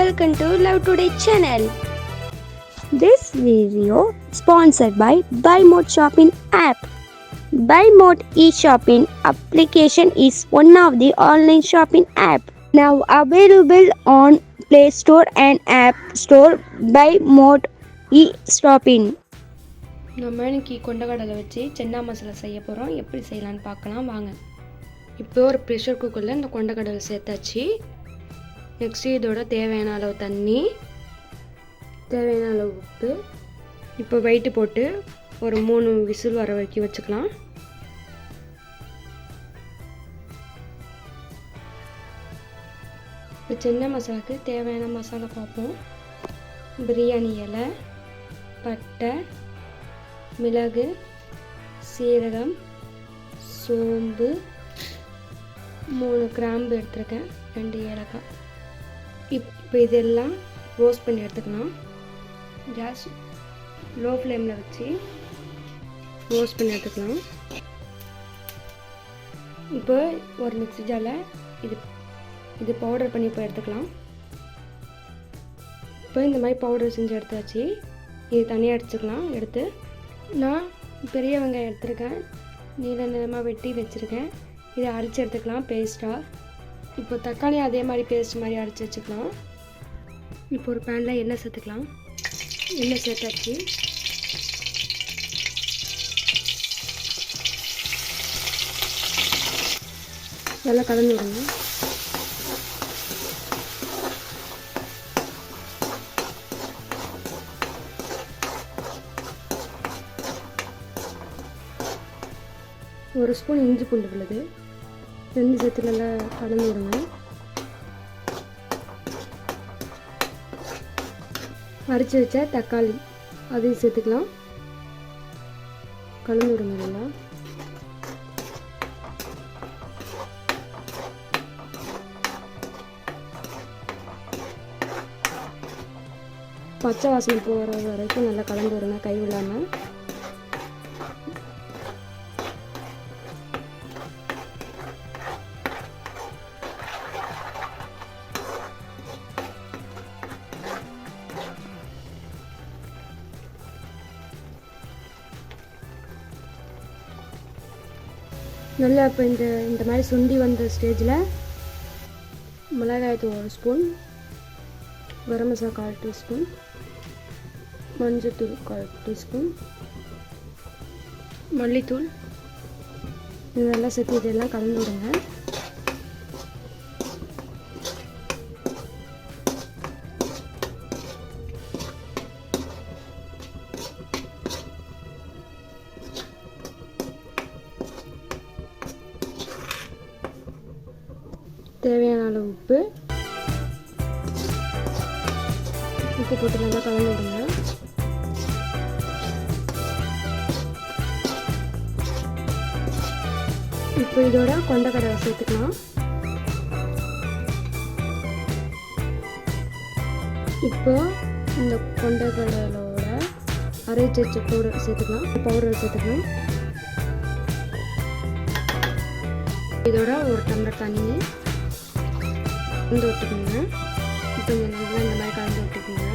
welcome to Love Today channel. This video sponsored by Buy Mode Shopping app. Buy Mode e-shopping application is one of the online shopping app now available on Play Store and App Store. Buy Mode e-shopping. நம்ம இன்னைக்கு கொண்டக்கடலை வச்சு சென்னா மசாலா செய்ய போகிறோம் எப்படி செய்யலான்னு பார்க்கலாம் வாங்க இப்போ ஒரு ப்ரெஷர் குக்கரில் இந்த கொண்டக்கடலை சேர்த்தாச்சு நெக்ஸ்ட்டு இதோட தேவையான அளவு தண்ணி தேவையான அளவு உப்பு. இப்போ வெயிட்டு போட்டு ஒரு மூணு விசில் வர வரைக்கும் வச்சுக்கலாம். இப்போ சின்ன மசாலாவுக்கு தேவையான மசாலா பார்ப்போம். பிரியாணி இலை பட்டை மிளகு சீரகம் சோம்பு. மூணு கிராம்பு எடுத்திருக்கேன் ரெண்டு ஏலக்காய். இப்போ இதெல்லாம் ரோஸ்ட் பண்ணி எடுத்துக்கலாம் கேஸ் லோ ஃப்ளேமில் வச்சு ரோஸ்ட் பண்ணி எடுத்துக்கலாம். இப்போ ஒரு மிக்சி ஜாரில் இது இது பவுடர் பண்ணி இப்போ எடுத்துக்கலாம். இப்போ இந்த மாதிரி பவுடர் செஞ்சு எடுத்தாச்சு. இது தனியாக அடிச்சுக்கலாம் எடுத்து நான் பெரிய வெங்காயம் எடுத்திருக்கேன். நீல நிலமாக வெட்டி வச்சுருக்கேன். இதை அரைச்சி எடுத்துக்கலாம் பேஸ்ட்டாக இப்போ தக்காளி அதே மாதிரி பேஸ்ட் மாதிரி அரைச்சி வச்சுக்கலாம். இப்போ ஒரு பேனில் எண்ணெய் சேர்த்துக்கலாம். எண்ணெய் சேர்த்தாச்சு. நல்லா கலந்து விடுங்க ஒரு ஸ்பூன் இஞ்சி பூண்டு உள்ளது ரெண்டு சேர்த்து நல்லா கலந்து விடுங்க. அரைச்சி வச்ச தக்காளி அதையும் சேர்த்துக்கலாம். கலந்து விடுங்க நல்லா. பச்சை வாசனை போகிற வரைக்கும் நல்லா கலந்து விடுங்க கை விடாமல் நல்லா இப்போ இந்த இந்த மாதிரி சுண்டி வந்த ஸ்டேஜில் மிளகாய்த்தூள் ஒரு ஸ்பூன் கரம் மசாலா கால் டீஸ்பூன் மஞ்சத்தூள் கால் டீஸ்பூன் மல்லித்தூள். இது நல்லா சேர்த்து இதெல்லாம் கலந்து விடுங்க தேவையான அளவு உப்பு. உப்பு போட்டு நல்லா கலந்து விடுங்க. இப்போ இதோட கொண்டக்கடலை சேர்த்துக்கலாம். இப்போ இந்த கொண்டக்கடலோட அரைச்சி வச்ச பவுடர் சேர்த்துக்கலாம். பவுடர் சேர்த்துக்கலாம். இதோட ஒரு டம்ளர் தண்ணி. கலந்து விட்டுக்கோங்க. இப்போ இந்த நல்லா இந்த மாதிரி கலந்து விட்டுக்கோங்க.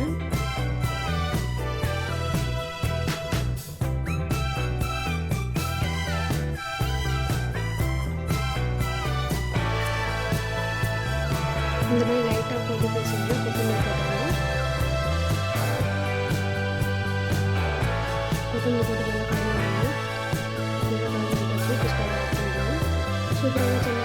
இந்த மாதிரி லைட்டாக போட்டு பேசும்போது கொத்தமல்லி போட்டுக்கலாம் கொத்தமல்லி போட்டு நல்லா கலந்து விடுங்க. நல்லா சூப்பராக